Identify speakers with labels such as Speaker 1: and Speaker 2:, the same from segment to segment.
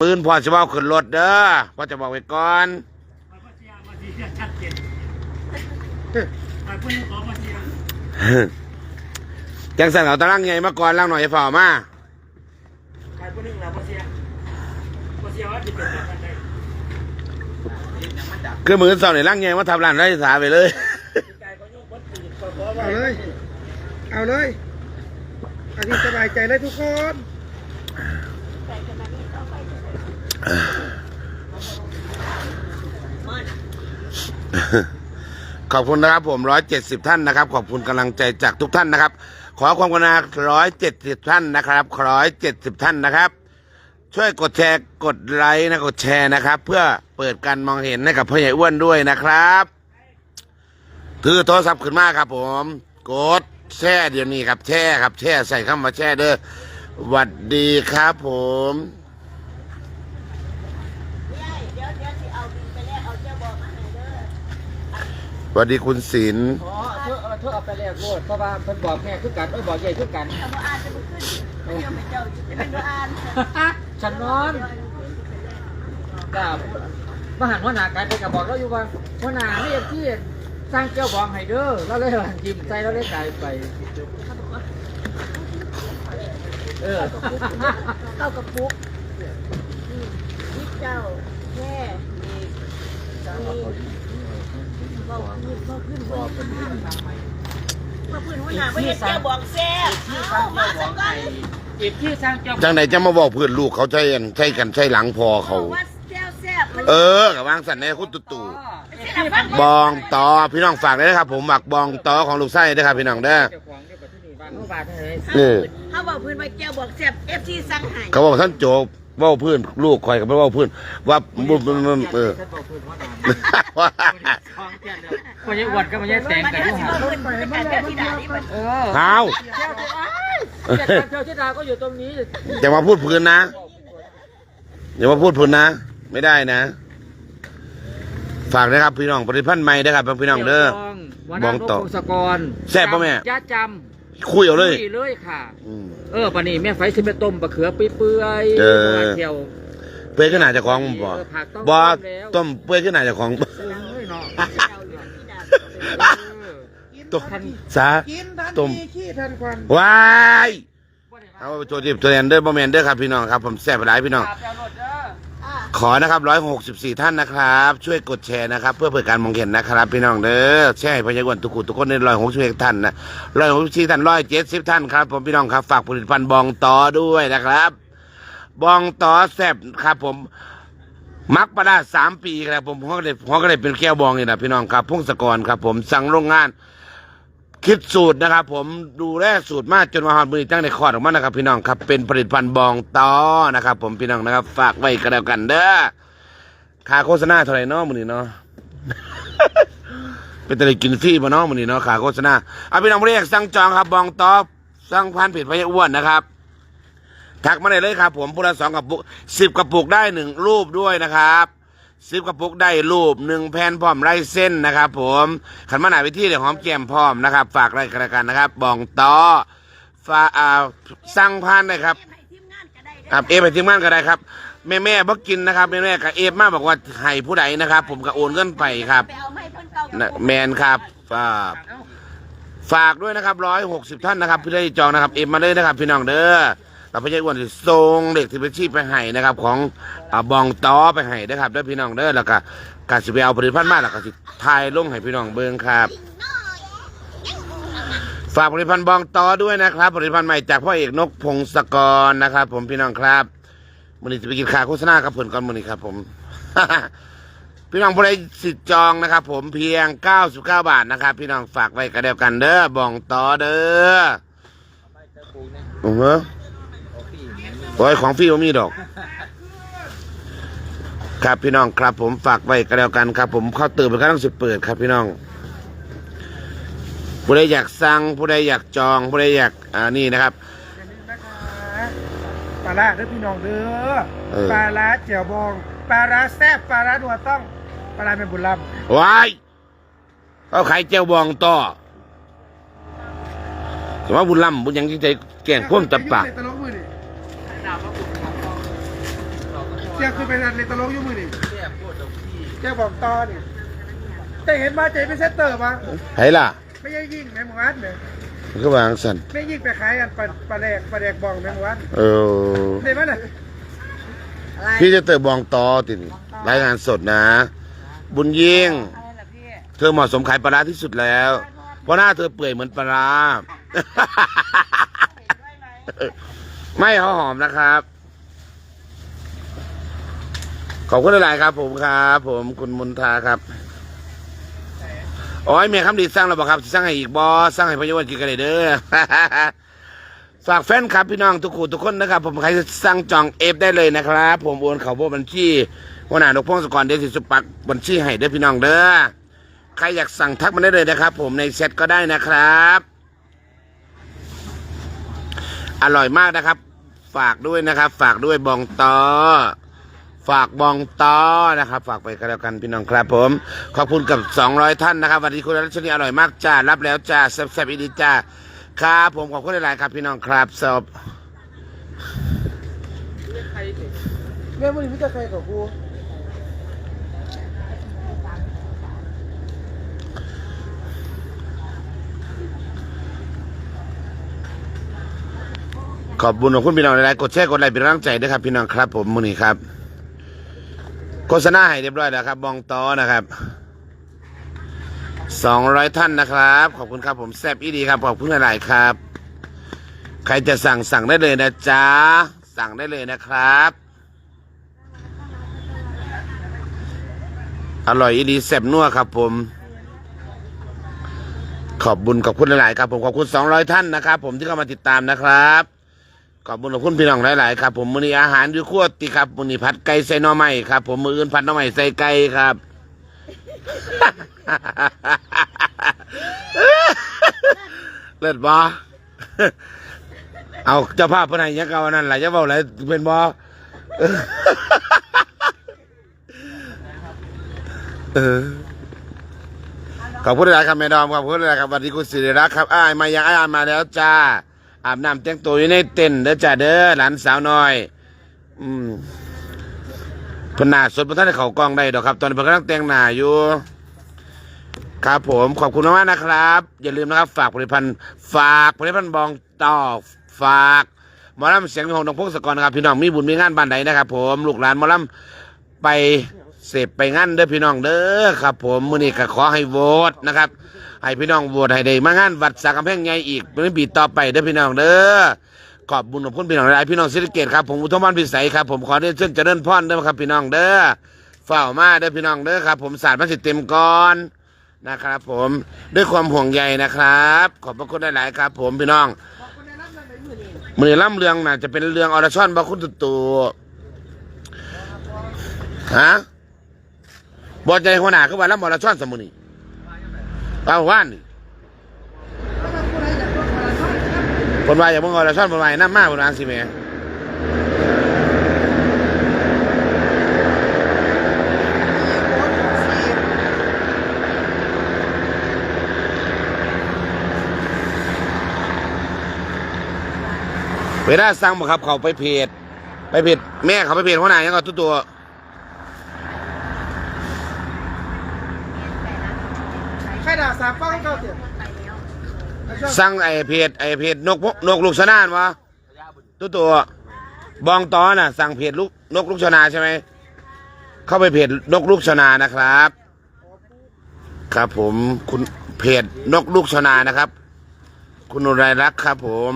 Speaker 1: ปืนพอจะเอาขึ้นรถเด้อพอจะบอกไว้ก่อน
Speaker 2: มาเชียร์มาเชียร์ชัดเจนมาเพื่อนขอมาเชียร์
Speaker 1: จังสันเอาตารางไงมาก่อนล่างหน่อยฝ่ามา
Speaker 2: ใครคนนึงนะมาเชียร์มาเชียร์ว่าจะเป็นแบบไหน
Speaker 1: คือมือเสาเนี่ยล่างไงมาทำร้านไร้สาไปเลย
Speaker 2: ใจเขาโยกวัดตื่นขอขอ
Speaker 3: เอาเลย เอาเลยเอาที่สบายใจเลยทุกคน
Speaker 1: ขอบคุณนะครับผมร้อยเจ็ดสิบท่านนะครับ ขอบคุณกำลังใจจากทุกท่านนะครับ ขอความกรุณาร้อยเจ็ดสิบท่านนะครับร้อยเจ็ดสิบท่านนะครับ ช่วยกดแชร์กดไลค์นะกดแชร์นะครับ เพื่อเปิดการมองเห็นให้กับพ่อใหญ่อ้วนด้วยนะครับถือโทรศัพท์ขึ้นมาครับ ผม กดแช่เดี๋ยวนี้ครับแช่ครับแช่ใส่คำว่าแช่เด้อหวัดดีครับผม
Speaker 4: เดี๋ยวเดี๋ยวสิเอาบินไปแลกเอาเจ้าบอกมาให้เด้อ
Speaker 1: สวัสดีคุณศิลป์
Speaker 5: อ๋อเธอเธอเอาไปแลกโลดเพราะว่าเพิ่นบอกแม่คือกันเอ้ยบอกใหญ่คือกัน
Speaker 4: ถ้าบ่อ่านจะบ่ขึ้นเดี๋ยวให้เจ้าอยู่เป็นบ่อ่าน
Speaker 5: ฉันนอนจ้ามาหันหัวหน้ากันไปกับบอกเราอยู่ว่าหัวหน้าให้ที่สร้างเจ้าบองให้เด้อเราเลยหันยิ้มใจเราเลยกลายไป เออ
Speaker 4: เข้ากระปุกอืมนี่เจ้าแค่นี่นี่เบาขึ้นเบาขึ้นเบาขึ้นมาพื้นหัวหน้าบ่เฮ็ดเจ้าบอกแซ่บเอามาซะก่อน
Speaker 5: อีกที่สร้างเจ้า
Speaker 1: จังไหนจะมาบอกเพื่อนลูกเขาใช่กันใช่กันใช่หลังพอเขา
Speaker 4: ว่าแซ่บแซ่บมัน
Speaker 1: เออกับวางสันในคุณตุตู่
Speaker 5: อีกที่ฟัง
Speaker 1: บองตอพี่น้องฝากเลยนะครับ ผมหมักบองตอของลูกไส้ด้วยครับพี่น้องเด้อ
Speaker 5: เจ้าของเจ้าที่นี่บ้านโนบาทเลย
Speaker 1: เออ
Speaker 4: เฮาบอกพื้นว่าแก้วบอกแซ่บ FC สั่งให้
Speaker 1: เขาบอกท่านโจบ เว่าเพื่อนลูกคอยกับเว่าเพื่อนว่าบุบเออ
Speaker 5: ฉันบอกเพิ่นหัวหน้าท้องแก่แล้วคนยังอวดก็มันยังแต่ง
Speaker 4: มัน
Speaker 5: กัน
Speaker 4: ก็
Speaker 5: อยู่
Speaker 4: สิ
Speaker 5: ห่า
Speaker 4: บ่ขึ้นเป็นการแก้วที่ดานี่มัน
Speaker 5: เออ
Speaker 1: เท้า
Speaker 5: เจ้าเจ้าเจ้าเจ้าดาก็อยู่ตรงนี้
Speaker 1: อย่ามาพูดพื้นนะอย่ามาพูดพื้นนะ ไม่ได้นะ ฝากนะครับพี่น้องปฏิพันธ์ใหม่นะครับพี่น้องเด้อ
Speaker 5: บบอ
Speaker 1: องง
Speaker 5: ต่
Speaker 1: ต่
Speaker 5: อ
Speaker 1: อ
Speaker 5: สกร
Speaker 1: แซ่บปะแม่
Speaker 5: ยาจ
Speaker 1: คุยเอาำเลย
Speaker 5: คุเลยค่ะ
Speaker 1: อืม
Speaker 5: เออปานนี้แม่ไฟสิไปต้มบะเขือเปื่อยๆ
Speaker 1: เออ
Speaker 5: ปลาเขียว
Speaker 1: เปื่อยขึ้นหนาเจะของบ่
Speaker 5: เออผักต้อง
Speaker 1: บ่
Speaker 5: ต้มแล้ว
Speaker 1: ต้มเปื่อยขึ้นหนาเจะของ
Speaker 5: เออเฮ้ยเนาะ
Speaker 1: ต้ม
Speaker 5: ท่าน
Speaker 1: สา
Speaker 3: กินทัน
Speaker 1: ต้ม
Speaker 3: ทีขี้ทันควัน
Speaker 1: ว้าย เอาไปตัวจิบตัวแอนเดอร์บอมแมนเดอร์ครับพี่น้องครับผมแซ่บหลายพี่น้อง
Speaker 5: ปลาแปลวรสเด้อ
Speaker 4: อ่า
Speaker 1: ขอนะครับร้อยหกสิบสี่ท่านนะครับ ช่วยกดแชร์นะครับ เพื่อเปิดการมองเห็นนะครับ พี่น้องเด้อแชร์พยากรณ์ทุกคนทุกคนในร้อยหกสิบท่านนะร้อยหกสิบสี่ท่านร้อยเจ็ดสิบท่านครับผมพี่น้องครับฝากผลิตภัณฑ์บองต่อด้วยนะครับ บองต่อแซบครับผมมักประดาสามปีครับผมพ่อก็เลยพ่อก็เลยเป็นแก้วบองนี่นะพี่น้องครับพงศกรครับผมสั่งโรงงาน คิดสูตรนะครับ ผมดูแลสูตรมากจนมาหอดมือตั้งในคอร์ดออกมานะครับ พี่น้องครับเป็นผลิตภัณฑ์บองตอนะครับ ผมพี่น้องนะครับ ฝากไว้กันแล้วกันเด้อค่าโฆษณาเท่าไหร่เนาะมือนี้เนาะเป็นตะลิกินฟรีบ่เนาะมือนี้เนาะค่าโฆษณาเอาพี่น้องเรียกสั่งจองครับบองตอสั่งพันผิดพยอ้วนนะครับทักมาได้เลยครับ ผมพูละสองกระปุกสิบกระปุกได้หนึ่งรูปด้วยนะครับ สิบกระปุกได้รูปหนึ่งแผ่นพร้อมลายเส้นนะครับ ผมขันมาหนาวิธีเดี๋ยวหอมแก้มพร้อมนะครับ ฝากรายการกันนะครับบองตอฝาอ่าสั่งพันได้ครับ
Speaker 4: ให้ทีมงานได้
Speaker 1: ครับเอฟไปที่บ้านก็ได้ครับ แม่แม่บ่กินนะครับแม่แม่กับเอฟมาบอกว่าให้ผู้ใดนะครับ ผมก็โอนเงินไปครับ
Speaker 4: นะ
Speaker 1: แมนครับฝากฝากด้วยนะครับร้อยหกสิบท่านนะครับพี่ได้จองนะครับ เอฟมาเลยนะครับ พี่น้องเด้อ เราไม่ใช่อ้วนที่ทรงเด็กที่เป็นชีพไปให้นะครับ ของอ่าบองต้อไปให้นะครับเด้อพี่น้องเด้อแล้วก็การสิไปเอาผลิตภัณฑ์มาแล้วก็สิทายลงให้พี่น้องเบิ่งครับ ฝากผลิตภัณฑ์บองต้อด้วยนะครับ ผลิตภัณฑ์ใหม่จากพ่อเอกนกพงศกรนะครับ ผมพี่น้องครับมันนี้จะไปกินข้าวโฆษณากับผลก่อนมันนี้ครับ ผม พี่น้องผู้ใดสิทธิ์จองนะครับ ผมเพียง 99 บาทนะครับ พี่น้องฝากไว้กันเดียวกันเด้อบองต้อเด้ออือฮะ โอ้ยของฟรีบ่มีดอก ครับพี่น้องครับ ผมฝากไว้กันเดียวกันครับ ผมเข้าตื่นเป็นการต้องสิเปิดครับ พี่น้อง ผู้ใดอยากสั่งผู้ใดอยากจอง ผู้ใดอยากอ่านี่นะครับ
Speaker 3: อย่าลืมนะคะปลาร้าเด้อพี่น้องเด้อ
Speaker 1: เออ
Speaker 3: ปลาร้าเจียวบองปลาร้าแซ่บปลาร้าดัวต้องปลาร้าเป็นบุญลำ
Speaker 1: ว้ายเขาขายเจ้าบองต่อแต่ว่าบุญลำบุญยังจริงใจแก่งพ่วมตับปาก
Speaker 3: ใส่ตะลกมือดิ
Speaker 5: ดาวพระคุณของเราก็พอ
Speaker 3: สียคือเป็นอันในตลกอยุ่มือนี่
Speaker 5: แซ่บโคตรดอกพี่
Speaker 3: แกบอกตอเนี่ยแต่เห็นมาเจเป็นเซตเตอร์มา
Speaker 1: ไผล่ะ
Speaker 3: ไม่ใช่ยิ่งแมงมุดเนี่ย
Speaker 1: มันก็วางสั่น
Speaker 3: ไม่ยิ่งไปขายอันปลาปลาแดกปลาแดกบองแมงมุด
Speaker 1: เออ
Speaker 3: เห็นไหมน่ะ
Speaker 4: อะไร
Speaker 1: พี่จะเติบบองตอติดรายงานสดนะ บุญยิ่ง
Speaker 4: อะไรล่ะพี่
Speaker 1: เธอเหมาะสมขายปลาร้าที่สุดแล้ว เพราะหน้าเธอเปื่อยเหมือนปลาร้า ไม่เขาหอมนะครับ ขอบคุณหลายครับ ผมครับ ผมคุณมุนทาครับอ้ยเมียคำดีสร้างเราบอกครับสร้างให้อีกบอสร้างให้พยาวันกินกันเลยเด้อฝากแฟนครับพี่น้องทุกคนทุกคนนะครับ ผมใครจะสั่งจองเอฟได้เลยนะครับ ผมโอนเขาพวกบัญชีวนานกพงศกรเดชสุปักบัญชีให้เด้อพี่น้องเด้อใครอยากสั่งทักมาได้เลยนะครับ ผมในเซ็ตก็ได้นะครับ อร่อยมากนะครับ ฝากด้วยนะครับ ฝากด้วยบองตอ ฝากบองตอนะครับ ฝากไปกันแล้วกันพี่น้องครับผม ขอบคุณกับ 200 ท่านนะครับวันนี้คุณรัชนีอร่อยมากจ้ารับแล้วจ้าแซ่บๆอีดีจ้าครับผมขอบคุณหลายๆครับพี่น้องครับสอบ
Speaker 3: แม่มือนี่ไม่จะใครกับกู
Speaker 1: ขอบคุณของคุณพี่น้องหลายๆกดแชร์กดไลค์เป็นกำลังใจด้วยครับพี่น้องครับ ผมมือนี้ครับ โฆษณาให้เรียบร้อยแล้วครับบองตอนะครับสองร้อยท่านนะครับ ขอบคุณครับผมแซบอีดีครับขอบคุณหลายๆครับ ใครจะสั่งสั่งได้เลยนะจ๊ะสั่งได้เลยนะครับ อร่อยอีดีแซบนัวครับ ผม ขอบบุญขอบคุณหลายๆครับ ผมขอบคุณสองร้อยท่านนะครับ ผมที่เข้ามาติดตามนะครับ ขอบคุณขอบคุณพี่น้องหลายๆครับผมมือนี้อาหารอยู่ขั้วติครับมือนี้ผัดไก่ใส่หน่อไม้ครับ ผมมืออื่นผัดหน่อไม้ใส่ไก่ครับ เลิศบอเอาเจ้าภาพเพนไหนยังเก่าอันนั่นแหละจะเบาอะไรเป็นบอเออขอบคุณหลายครับแม่ดอมขอบคุณหลายครับวัสดีคุณสิริรักษ์ครับอ้ายมายังอ้ายมาแล้วจ้า อาบน้ำแต่งตัวอยู่ในเต็นท์เด้อจ้าเด้อหลานสาวน้อย อืมพนาสดพระท่านได้เขากล้องได้ดอกครับ ตอนนี้พนกำลังแต่งหน้าอยู่ครับผมขอบคุณมากนะครับ อย่าลืมนะครับ ฝากผลิตภัณฑ์ฝากผลิตภัณฑ์บองต่อฝากหมอลำเสียงของหลวงพงศกรนะครับ พี่น้องมีบุญมีงานบ้านใดนะครับ ผมลูกหลานหมอลำไป เสพไปงานเด้อพี่น้องเด้อครับ ผมมื้อนี้ก็ขอให้โหวตนะครับ ให้พี่น้องโหวตให้ได้มางานวัดสากำแพงใหญ่อีกเป็นปีต่อไปเด้อพี่น้องเด้อขอบบุญขอบคุณพี่น้องหลายพี่น้องศิริเกตครับผมอุทมพรพิสัยครับผมขอเรียนเชิญเจริญพรเด้อครับพี่น้องเด้อเฝ้ามาเด้อพี่น้องเด้อครับ ผมศาสาดมาสิเต็มก่อนนะครับ ผมด้วยความห่วงใยนะครับ ขอบพระคุณหลายๆครับ ผมพี่น้องมือล่ำเรืองน่ะจะเป็นเรื่องอรชอนบาคุณตุตูฮะ บอใจหัวหน้าคือว่าล่ำอรชอนสมุนีเอาว่านนี่คนว่าอย่าเพิ่งอรชอนคนวาย่าน้ำมากคนว่าสิแม่เวลาสั่งบ่ครับเขาไปเพจไปเพจแม่เขาไปเพจหัวหน้ายังก็ตัวตัว
Speaker 3: ใครด่าสามป้องให้เข้าเตี๋ย
Speaker 1: สั่งไอ้เพจไอ้เพจนกพวกนกลูกชนานวะตัวตัวบองตอน่ะ สั่งเพจลูกนกลูกชนาใช่ไหมเข้าไปเพจนกลูกชนานะครับ ครับผมคุณเพจนกลูกชนานะครับ คุณอุไรรักษ์ครับ ผม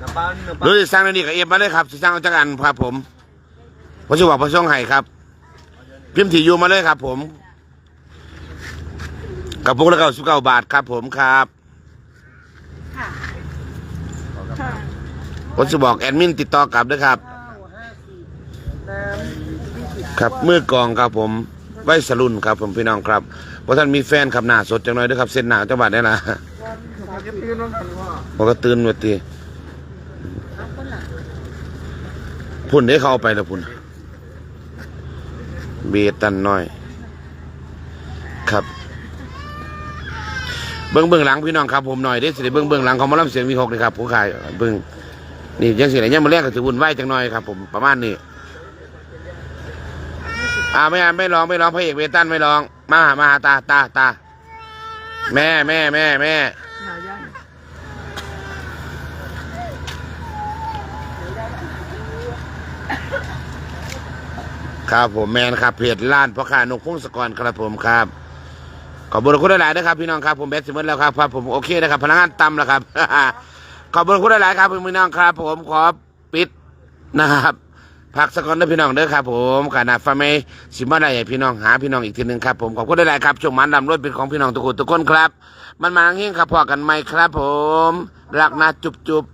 Speaker 5: กระเป๋าหนึ่ง
Speaker 1: หรือสิสั่งในนี้กับเอฟมาเลยครับสิสั่งเอาจากอันครับผมพระชิวะพระช่องไห้ครับ พิมพ์ถี่อยู่มาเลยครับ ผม กับพวกละเก้าสิบเก้าบาทครับผมครับ
Speaker 4: ค่ะค่ะ
Speaker 1: ผมจะบอกแอดมินติดต่อกลับด้วยครับ
Speaker 3: น้ำ
Speaker 1: ครับมือกองครับผมไว้สรุนครับผมพี่น้องครับเพราะท่านมีแฟนขับหน้าสดจังหน่อยด้วยครับ เส้นหนาจังหวัดได้ละ
Speaker 3: วันจะตื่นร้องกันว่า
Speaker 1: ผมก็ตื่นวันที
Speaker 4: เอาคนละ
Speaker 1: พุ่นได้เข้าไปแล้วพุ่น เบียตันน้อย ครับ เบิ้งเบิ้งหลังพี่น้องครับผมหน่อยได้สิได้เบิ้งเบิ้งหลังของหมาล่ำเสียงมีหกเลยครับผู้ขายเบิ้งนี่ยังสิไหนยังมาเรียกก็ถือวุ่นไหวจังหน่อยครับผมประมาณนี้อ่าไม่อ่าไม่ร้องไม่ร้องพระเอกเวตันไม่ร้อง มาหามาหาตาตาตาแม่แม่แม่แม่ครับผมแมนครับเพจล้านพ่อค้านกพงศกรครับผมครับ ขอบคุณหลายๆนะครับพี่น้องครับผมแบทสิมดแล้วครับครับผมโอเคนะครับพนักงานต่ำแล้วครับ ขอบคุณหลายๆครับพี่น้องครับ ผมขอปิดนะครับพักสักก่อนนะพี่น้องเด้อครับผมขนาดฟ้าไม่สิมาได้ให้พี่น้องหาพี่น้องอีกทีหนึ่งครับผมขอบคุณหลายๆครับช่วงมันดำรถเป็นของพี่น้องทุกคนทุกคนครับ มันมาเฮงครับพอกันไหมครับ ผมรักนะจุบจุบ